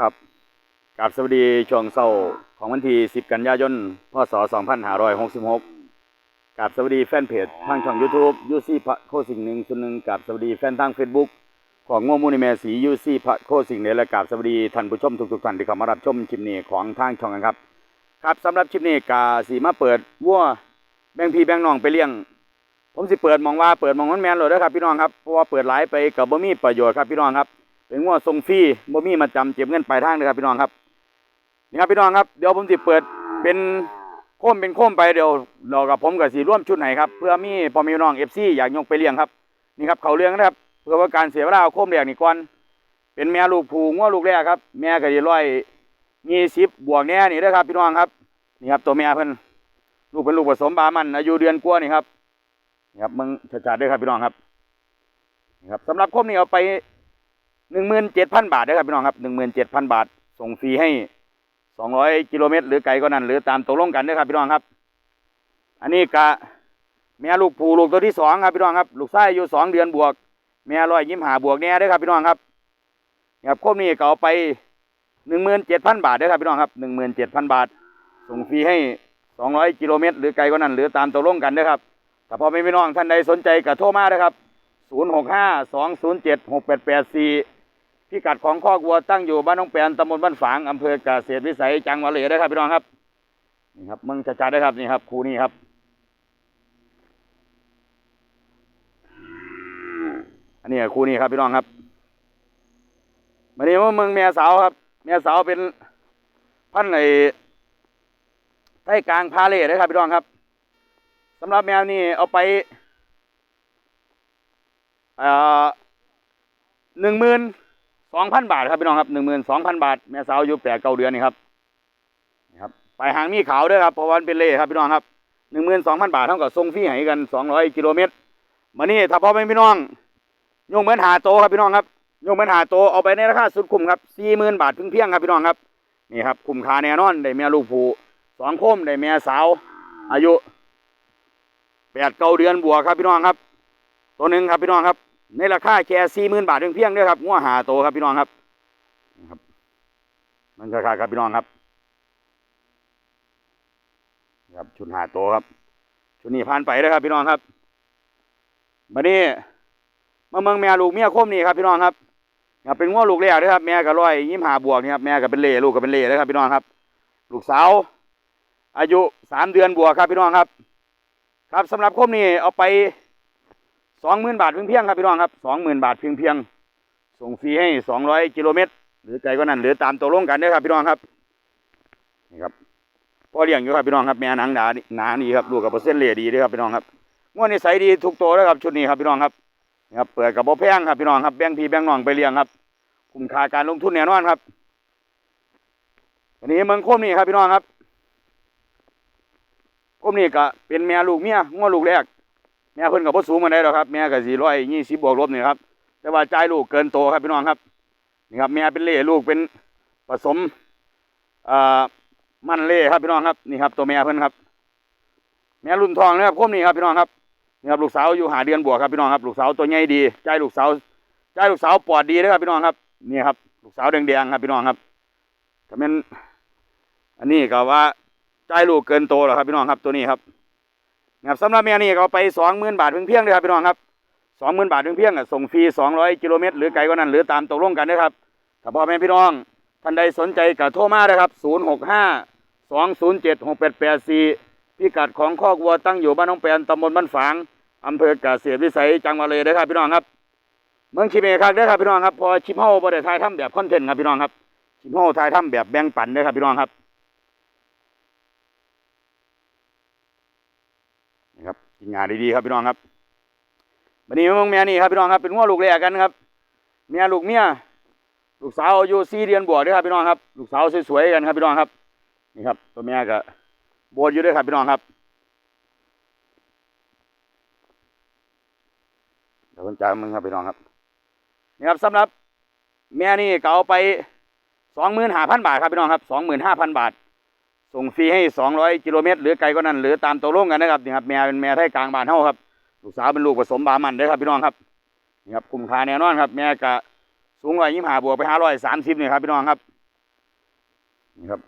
ครับกาบสวัสดีช่วงเช้าของวันที่ 10 กันยายน พศ 2566กราบสวัสดีแฟนเพจทางช่อง YouTube ยูซี่พระโคสิงหนึ่งส่วนหนึ่งกาบสวัสดีแฟนทาง Facebook ของง่วงมูนิเมสียูซี่พระโคสิงห์เนี่ยและกาบสวัสดีท่านผู้ชมทุกๆท่านที่เข้ามารับชมคลิปนี้ของทางช่องกันครับ ครับสำหรับคลิปนี้กาสีมาเปิดวัวแบงพีแบงน้องไปเลี้ยง ผมสิเปิดมองว่าเปิดมองมันแมนเลยนะครับพี่น้องครับเพราะว่าเปิดหลายไปกับบ่มีประโยชน์ครับพี่น้องครับ เป็นงัวทรงฟรีบ่มีมาจำเจ็บเงินปลายทางเลยครับพี่น้องครับนี่ครับพี่น้องครับเดี๋ยวผมสิเปิดเป็นโค้มเป็นโค้มไปเดี๋ยวเรากับผมกับสีร่วมชุดไหนครับเพื่อมีพอมีน้องเอฟซีอยากยกไปเลี้ยงครับนี่ครับเขาเลี้ยงนะครับ เพื่อว่าการเสียเวลาเอาโค้มแรกนี่ก่อนเป็นแม่ลูกผูงัวลูกแรกครับ แม่ก็จะร้อยยี่สิบบวกแน่นี่เด้ครับ พี่น้องครับนี่ครับตัวแม่เพิ่นลูกเป็นลูกผสมบามันอายุเดือนกว่านี่ครับนี่ครับมึงชัดๆเด้อครับพี่น้องครับนี่ครับสำหรับโค้มนี้เอาไป หนึ่งหมื่นเจ็ดพันบาทนะครับพี่น้องครับหนึ่งหมื่นเจ็ดพันบาท ส่งฟรีให้สองร้อยกิโลเมตร หรือไกลก็นั้นหรือตามตกลงกันนะครับพี่น้องครับ อันนี้กะแม่ลูกผูลูกตัวที่สองครับพี่น้องครับ ลูกไส้อายู่สองเดือนบวก แม่ร้อยยิ้มหาบวกแน่ด้อครับพี่น้องครับนี่ครับครบนี้ก็เอาไปหนึ่งหมื่นเจ็ดพันบาทเด้ครับพี่น้องครับหนึ่งหมื่นเจ็ดพันบาท ส่งฟรีให้สองร้อยกิโลเมตร หรือไกลก็นั้นหรือตามตกลงกันเด้ครับถ้าพ่อแม่พี่น้องท่านใดสนใจก็โทรมาเด้ครับศูนย์หกห้าสองศูนย์เจ็ดหกแปดแปดสี่ พิกัดของข้อกวัวตั้งอยู่บ้านน้องแปนตำบลบ้านฝางอำเภอเกษตรวิสัยจังหวัดเลยได้ครับพี่น้องครับนี่ครับมึงจัดๆได้ครับนี่ครับครูนี่ครับ อันนี้ครูนี่ครับพี่น้องครับวันนี้ว่ามึงแม่สาวครับ แม่สาวเป็นพันธุ์ไอ้ไทยกลางพาเล่ได้ครับพี่น้องครับสำหรับแมวนี่เอาไปหนึ่งหมื่น สองพันบาทครับพี่น้องครับหนึ่งหมื่นสองพันบาทแม่สาวอายุแปดเก้าเดือนนี่ครับนี่ครับไปหางมีขาวด้วยครับเพราะวามันเป็นเล่ครับพี่น้องครับหนึ่งหมื่นสองพันบาทเท่ากับส่งฟรีให้กันสองร้อยกิโลเมตรมานี่ถ้าพ่อแม่พี่น้องโยงเหมือนหาโตครับพี่น้องครับโยงเหมือนหาโตเอาไปในราคาสุดคุ้มครับสี่หมื่นบาทเพียงๆครับพี่น้องครับนี่ครับคุ้มค่าแน่นอนได้แม่ลูกผูสองคมได้แม่สาว อายุแปดเก้าเดือนบวกครับพี่น้องครับ ตัวหนึ่งครับพี่น้องครับ ในราคาแค่สี่หมื่นบาทเพียงๆเด้อครับงัวหาโตครับพี่น้องครับครับมันราคาครับพี่น้องครับ ครับชุดหาโตครับ ชุดนี้ผ่านไปแล้วครับ พี่น้องครับมานี้มาเมืองแม่ลูกเมียคมนี่ครับพี่น้องครับครับเป็นงัวลูกแรกนะครับแม่ก็ร้อยยิ้มหาบวกนี่ครับแม่ก็เป็นเล่ลูกก็เป็นเล่นะครับ พี่น้องครับ ลูกสาว อายุสามเดือนบวกครับพี่น้องครับ ครับสำหรับคมนี้เอาไป สองหมื่นบาทเพียงเพียงครับพี่น้องครับสองหมื่นบาทเพียงเพียงส่งฟรีให้สองร้อยกิโลเมตร หรือไกลก็นั้นหรือตามตกลงกันเด้ครับพี่น้องครับนี่ครับพ่อเลี้ยงอยู่ครับพี่น้องครับแม่หนังหนาหนานี่ครับลูกกับเปอร์เซ็นต์เหล่ดีด้วยครับพี่น้องครับงวดนี้ใสดีทุกตัวแล้วครับชุดนี้ครับพี่น้องครับนี่ครับเปิดกับบ่แพงครับพี่น้องครับแบ่งพี่แบ่งน้องไปเลี้ยงครับคุ้มค่าการลงทุนแน่นอนครับวันนี้เมืองโคมนี่ครับพี่น้องครับโคมนี่ก็เป็นแม่ลูกเมียงวดลูกแรก ม่เพิ่นกับพ่สูงมาได้หรอกครับ แม่ก็สี่ร้อยยี่สิบบวกลบนี่ครับ แต่ว่าใจลูกเกินโตครับพี่น้องครับ นี่ครับ แม่เป็นเล่ลูกเป็นผสมอ่ามันเล่ครับพี่น้องครับ นี่ครับ ตัวแม่เพิ่นครับ แม่รุ่นทองนะครับคมนี่ครับพี่น้องครับนี่ครับลูกสาวอยู่หาเดือนบวกครับพี่น้องครับ ลูกสาวตัวใหญ่ดีใจลูกสาวใจลูกสาวปอดดีนะครับพี่น้องครับ นี่ครับ ลูกสาวแดงๆครับพี่น้องครับถ้าเป็นอันนี้ก็ว่าใจลูกเกินโตแล้วครับพี่น้องครับตัวนี้ครับ นะครับสำหรับแม่นี่ก็เอาไปสองหมื่นบาทเพียงๆเลยครับพี่น้องครับสองหมื่นบาทเพียงๆอะส่งฟรีสองร้อยกิโลเมตรหรือไกลกว่านั้นหรือตามตกลงกันนะครับถ้าพ่อแม่พี่น้องท่านใดสนใจก็โทรมาเลยครับศูนย์หกห้าสองศูนย์เจ็ดหกแปดแปดสี่พิกัดของข้อกวัวตั้งอยู่บ้านน้องแปนตำบลบ้านฝางอำเภอเกษตรวิสัยจังหวัดเลยนะครับพี่น้องครับ เมืองชิเมครับเด้ครับพี่น้องครับพอชิมเฮาบ่ได้ถ่ายทำแบบคอนเทนต์ครับพี่น้องครับชิมเฮาถ่ายทำแบบแบ่งปันเด้ครับพี่น้องครับ นะครับ กินงานดีๆครับพี่น้องครับวันนี้มึงแม่นี่ครับพี่น้องครับเป็นงัวลูกแรกกันครับเมียลูกเมียลูกสาวอายุสี่เดือนบวกด้วยครับพี่น้องครับ ลูกสาวสวยๆกันครับพี่น้องครับนี่ครับตัวเมียก็บวชอยู่ด้วยครับพี่น้องครับเดี๋ยวผมจ่ายมึงครับพี่น้องครับนี่ครับสำหรับแม่นี่เก็เอาไปสองหมื่นห้าพันบาทครับพี่น้องครับสองหมื่นห้าพันบาท ส่งฟรีให้สองร้อยกิโลเมตร หรือไกลก็นั้นหรือตามตัวลงกันนะครับนี่ครับแม่เป็นแม่ไทยกลางบ้านเฮาครับลูกสาวเป็นลูกผสมบามันเด้อครับพี่น้องครับนี่ครับคุ้มค่าแน่นอนครับ แม่กะสูงร้อยยี่สิบห้าบวกไปห้าร้อยสามสิบนี่ครับพี่น้องครับนี่ครับ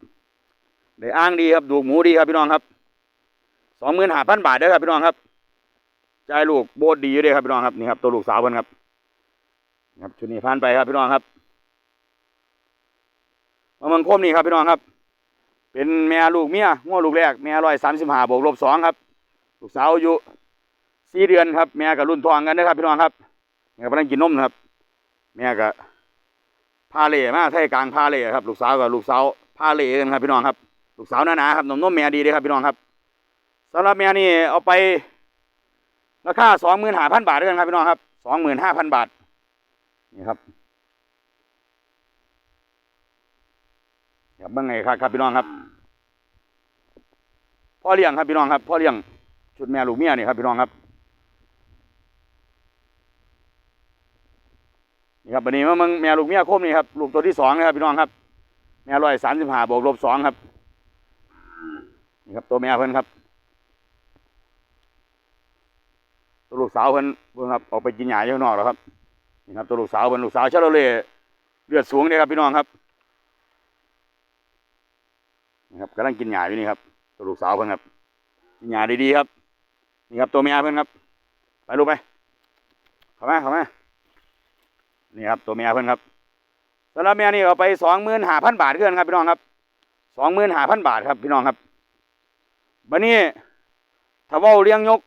ได้อ้างดีครับดูหมูดีครับพี่น้องครับสองหมื่นห้าพันบาทเด้อครับพี่น้องครับใจลูกโบดดีอยู่เด้อครับพี่น้องครับนี่ครับตัวลูกสาวเพิ่นครับนี่ครับชุดนี้ผ่านไปครับพี่น้องครับมาเมืองคมนี่ครับพี่น้องครับ เป็นแม่ลูกเมียง้อลูกแรกแม่ร้อยสามสิบห้าบวกลบสองครับ ลูกสาวอายุสี่เดือนครับ แม่กับรุ่นทองกันนะครับพี่น้องครับแม่กำลังกินนมครับ แม่ก็พาเล่มาไทยกลางพาเล่ครับ ลูกสาวกับลูกสาวพาเล่กันครับพี่น้องครับ ลูกสาวหนาๆครับนมนมแม่ดีเลยครับพี่น้องครับสำหรับแม่นี่เอาไปราคาสองหมื่นห้าพันบาทด้วยกันครับพี่น้องครับสองหมื่นห้าพันบาทนี่ครับ ครับเบ้างไงครับครับพี่น้องครับพ่อเลี้ยงครับพี่น้องครับพ่อเลี้ยงชุดแม่ลูกเมียนี่ครับพี่น้องครับนี่ครับวันนี้มาเมืองแม่ลูกเมียโคมนี่ครับลูกตัวที่สองนะครับพี่น้องครับ แม่ร้อยสามสิบห้าบวกลบสองครับนี่ครับตัวแม่เพิ่นครับตัวลูกสาวเพิ่นเพิ่นครับออกไปกินหญ้าอยู่ข้างนอกแล้วครับนี่ครับตัวลูกสาวเพิ่นลูกสาวชาโลเล่เลือดสูงเลยครับพี่น้องครับ ครับกำลังกินหญ้าอยู่นี่ครับตัวลูกสาวเพิ่นครับกินหญ้าดีๆครับ นี่ครับตัวแม่เพิ่นครับ ไปลูกไปเข้ามาเข้ามานี่ครับตัวแม่เพิ่นครับสำหรับแม่นี่เอาไปสองหมื่นห้าพันบาทเพื่อนครับพี่น้องครับสองหมื่นห้าพันบาทครับพี่น้องครับบันนี้ถ้าว่าเลี้ยงยก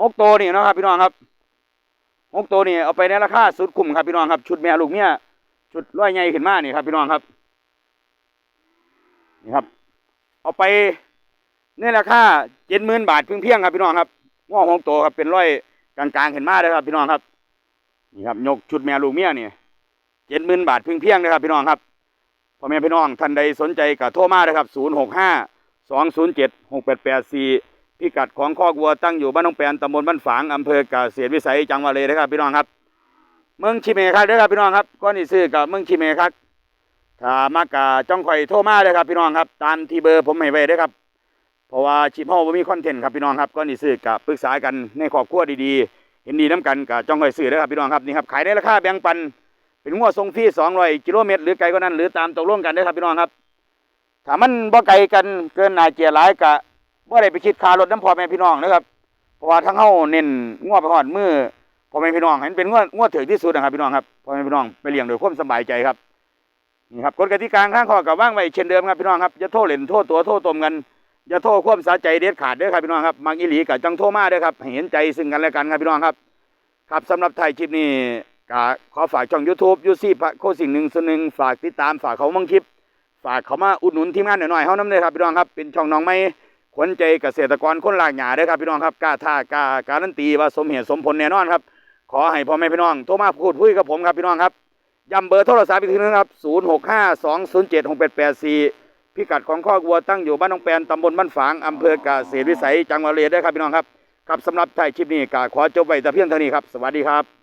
หกตัวนี่นะครับพี่น้องครับหกตัวนี่เอาไปในราคาสุดคุ้มครับพี่น้องครับ ชุดแม่ลูกเนี่ยชุดร้อยใหญ่ขึ้นมานี่ครับพี่น้องครับ นี่ครับ เอาไปในราคาเจ็ดหมื่นบาทเพียงเพียงครับพี่น้องครับง้อหกตัวครับเป็นร้อยกลางๆขึ้นมาเลยครับ พี่น้องครับนี่ครับยกชุดแม่ลูกเมียเนี่ยเจ็ดหมื่นบาทเพียงเพียงนะครับ พี่น้องครับพ่อแม่พี่น้องท่านใดสนใจก็โทรมาเลยครับศูนย์หกห้าสองศูนย์เจ็ดหกแปดแปดสี่พิกัดของคอกวัวตั้งอยู่บ้านหนองแปนตำบลบ้านฝางอำเภอกาเกษตรวิสัยจังหวัดเลยนะครับ พี่น้องครับ เมืองชิเมครับเด้อครับพี่น้องครับก้อนที่ซื้อกับเมืองชิเมครับ ถ้ามากะจ้องข่อยโทรมาเลยครับพี่น้องครับตามที่เบอร์ผมให้ไว้ด้อครับเพราะว่าชิปเฮาบ่มีคอนเทนต์ครับพี่น้องครับก้อนที่ซื้อกับปรึกษากันในครอบครัวดีๆเห็นดีน้ำกันกับจ้องข่อยซื้อเด้ครับพี่น้องครับนี่ครับขายในราคาแบ่งปัน เป็นงวดทรงฟรี200กิโลเมตรหรือไกลกว่านั้นหรือตามตกลงกันเด้ครับพี่น้องครับถ้ามันบ่ไกลกันเกินน่าเกียร์หลายกะบ่ได้ไปคิดค่ารถน้ำพอแม่พี่น้องนะครับเพราะว่าทั้งเฮาเน้นงวดไปฮอดมือพ่อแม่พี่น้องเห็นเป็นงวดงวดถึงที่สุดนะครับพี่น้องครับพ่อแม่พี่น้องไปเลี้ยงโดยความสบายใจครับ นี่ครับกฎกติกาข้างข้อกับว่างไว้เช่นเดิมครับพี่น้องครับอย่าโทษเล่นโทษตัวโทษตมกันอย่าโทษความสาใจเด็ดขาดเด้อครับพี่น้องครับมักอีหลีกับจังโทษมาเด้อครับเห็นใจซึ่งกันและกันครับพี่น้องครับ ครับสำหรับไทยคลิปนี้ก็ขอฝากช่อง YouTube ยูซี่พะโคสิ่งหนึ่งส่วนหนึ่งฝากติดตามฝากเขามังคลิป ฝากเขามาอุดหนุนทีมงานหน่อยๆเฮาน้ำเลยครับพี่น้องครับเป็นช่องน้องไม้ขวัญใจเกษตรกรคนลากหญ้าเด้อครับพี่น้องครับกล้าท่ากล้าการันตีว่าสมเหตุสมผลแน่นอนครับขอให้พ่อแม่พี่น้องโทรมาพูดคุยกับผมครับพี่น้องครับ ย้ำเบอร์โทรศัพท์อีกทีนึงครับ 0652076884 พิกัดของข้อกวัวตั้งอยู่บ้านหนองแปนตำบลบ้านฝางอำเภอกเกษตรวิสัยจังหวัดเลยได้ครับพี่น้องครับ ครับสำหรับท้ายคลิปนี้กาขอจบไว้แต่เพียงเท่านี้ครับ สวัสดีครับ